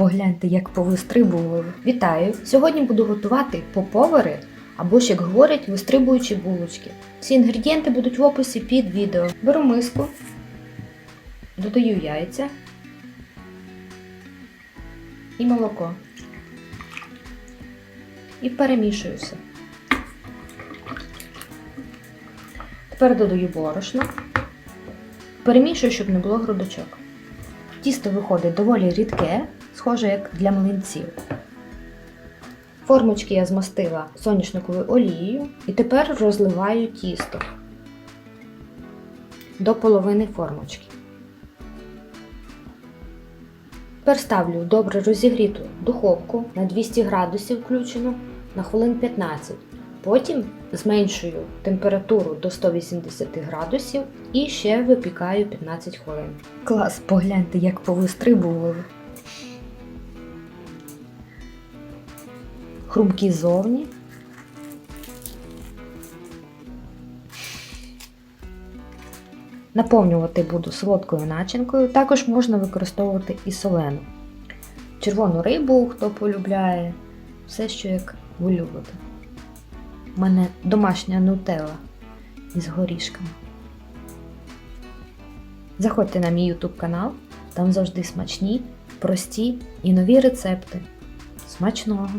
погляньте, як повистрибували. Вітаю! Сьогодні буду готувати поповери або ж, як говорять, вистрибуючі булочки. Всі інгредієнти будуть в описі під відео. Беру миску, додаю яйця і молоко. І перемішую все. Тепер додаю борошно. Перемішую, щоб не було грудочок. Тісто виходить доволі рідке, схоже як для млинців. Формочки я змастила соняшниковою олією і тепер розливаю тісто до половини формочки. Тепер ставлю добре розігріту духовку на 200 градусів включену на хвилин 15. Потім зменшую температуру до 180 градусів і ще випікаю 15 хвилин. Клас, погляньте, як повистрибували. Хрумкі зовні. Наповнювати буду солодкою начинкою, також можна використовувати і солену. Червону рибу, хто полюбляє, все, що як ви любите. Мене домашня нутелла із горішками. Заходьте на мій YouTube канал, там завжди смачні, прості і нові рецепти. Смачного!